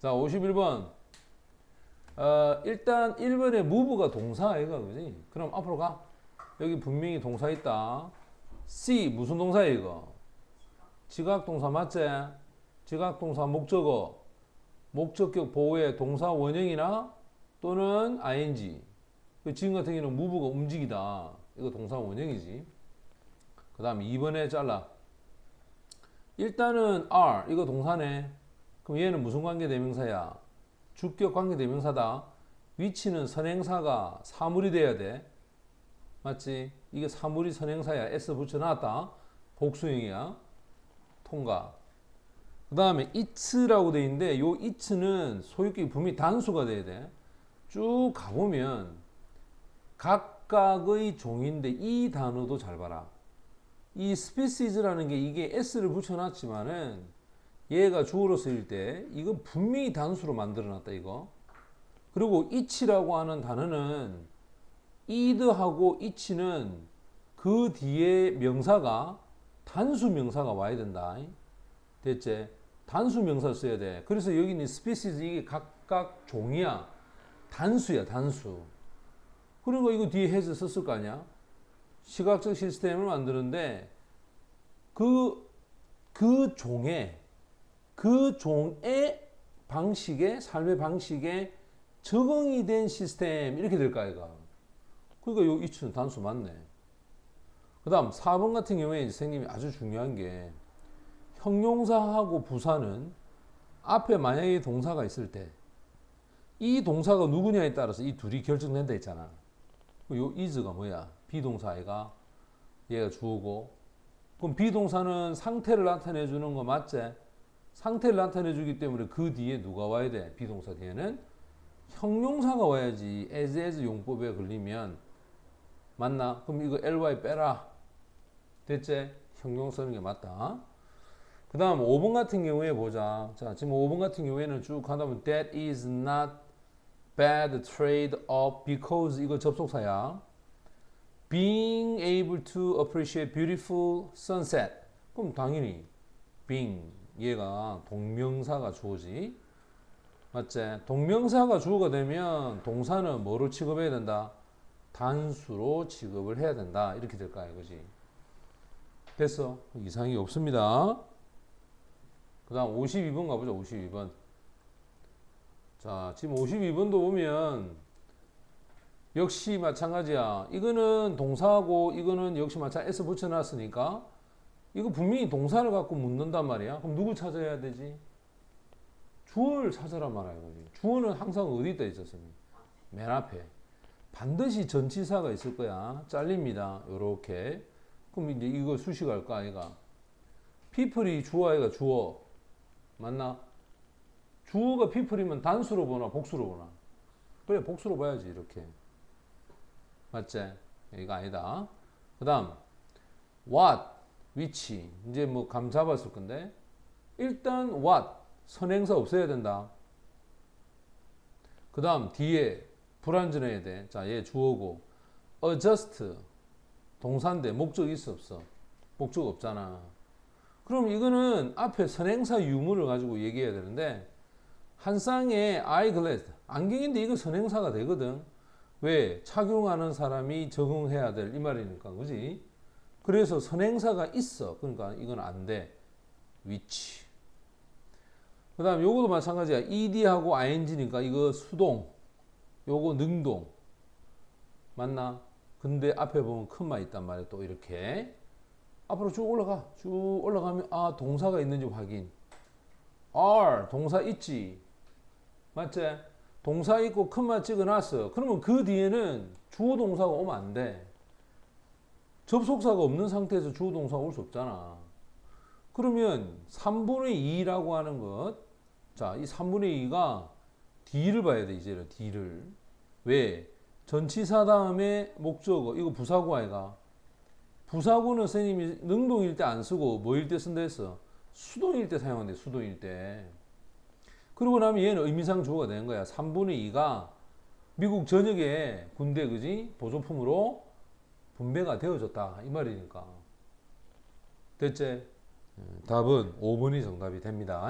자, 51번. 어, 일단 1번에 move가 동사 아이가 그지? 그럼 앞으로 가. 여기 분명히 동사 있다. C 무슨 동사 이거? 지각 동사 맞지? 지각 동사 목적어. 목적격 보호의 동사 원형이나 또는 ing. 그 지금 같은 경우는 move가 움직이다. 이거 동사 원형이지. 그 다음 2번에 잘라. 일단은 are 이거 동사네. 그럼 얘는 무슨 관계 대명사야? 주격 관계 대명사다. 위치는 선행사가 사물이 돼야 돼. 맞지? 이게 사물이 선행사야. s 붙여놨다. 복수형이야. 통과. 그 다음에 it라고 돼 있는데 요 it는 소유격이 분명히 단수가 돼야 돼. 쭉 가보면 각각의 종인데 이 단어도 잘 봐라. 이 species라는 게 이게 s를 붙여놨지만은 얘가 주어로 쓰일 때 이건 분명히 단수로 만들어놨다 이거. 그리고 it라고 하는 단어는 id하고 it는 그 뒤에 명사가 단수 명사가 와야 된다. 됐지? 단수 명사 써야 돼. 그래서 여기는 species 이게 각각 종이야. 단수야, 단수. 그러니까 이거 뒤에 has 썼을 거 아니야? 시각적 시스템을 만드는데 그, 그 종의, 그 종의 방식에, 삶의 방식에 적응이 된 시스템, 이렇게 될까, 이가. 그러니까 요 이추는 단수 맞네. 그 다음 4번 같은 경우에 선생님이 아주 중요한 게 형용사하고 부사는 앞에 만약에 동사가 있을 때 이 동사가 누구냐에 따라서 이 둘이 결정된다 했잖아. 요 is가 뭐야? 비동사 아이가 얘가 주어고 그럼 비동사는 상태를 나타내 주는 거 맞지? 상태를 나타내 주기 때문에 그 뒤에 누가 와야 돼? 비동사 뒤에는 형용사가 와야지 as as 용법에 걸리면 맞나? 그럼 이거 ly 빼라. 됐지? 형용 쓰는 게 맞다. 그 다음 5번 같은 경우에 보자. 자, 지금 5번 같은 경우에는 쭉 하다 보면 that is not bad trade off because 이거 접속사야. being able to appreciate beautiful sunset. 그럼 당연히 being 얘가 동명사가 주어지. 맞지? 동명사가 주어가 되면 동사는 뭐로 취급해야 된다? 단수로 취급을 해야 된다. 이렇게 될까 이거지. 됐어. 이상이 없습니다. 그 다음 52번 가보자, 52번. 자, 지금 52번도 보면 역시 마찬가지야. 이거는 동사하고 이거는 역시 마찬가지 S 붙여놨으니까 이거 분명히 동사를 갖고 묻는단 말이야. 그럼 누구 찾아야 되지? 주어를 찾아라 이거지. 주어는 항상 어디 있다 있었습니까? 맨 앞에. 반드시 전치사가 있을 거야. 잘립니다. 요렇게. 그럼 이제 이거 수식할까, 아이가? people이 주어 아이가 주어. 맞나? 주어가 people이면 단수로 보나 복수로 보나? 그래, 복수로 봐야지, 이렇게. 맞지? 이거 아니다. 그 다음, what, 위치. 이제 뭐감 잡았을 건데. 일단 what, 선행사 없어야 된다. 그 다음, 뒤에 불완전해야 돼. 자, 얘 주어고. adjust, 동사인데 목적 있어 없어? 목적 없잖아. 그럼 이거는 앞에 선행사 유무를 가지고 얘기해야 되는데 한 쌍의 eyeglass 안경인데 이거 선행사가 되거든. 왜? 착용하는 사람이 적응해야 될 이 말이니까 그지? 그래서 선행사가 있어. 그러니까 이건 안 돼. 위치. 그 다음 요거도 마찬가지야. ed하고 ing니까 이거 수동. 요거 능동. 맞나? 근데 앞에 보면 큰말 있단 말이야. 또 이렇게. 앞으로 쭉 올라가. 쭉 올라가면 아 동사가 있는지 확인. are 동사 있지. 맞지? 동사 있고 큰말 찍어놨어. 그러면 그 뒤에는 주어 동사가 오면 안 돼. 접속사가 없는 상태에서 주어 동사가 올 수 없잖아. 그러면 3분의 2라고 하는 것. 자, 이 3분의 2가 D를 봐야 돼, 이제는 D를. 왜? 전치사 다음에 목적어. 이거 부사구 아이가. 부사구는 선생님이 능동일 때 안 쓰고 뭐일 때 쓴다 했어? 수동일 때 사용한대, 수동일 때. 그러고 나면 얘는 의미상 주어가 되는 거야. 3분의 2가 미국 전역에 군대, 그지? 보조품으로 분배가 되어졌다. 이 말이니까. 됐지? 답은 5번이 정답이 됩니다.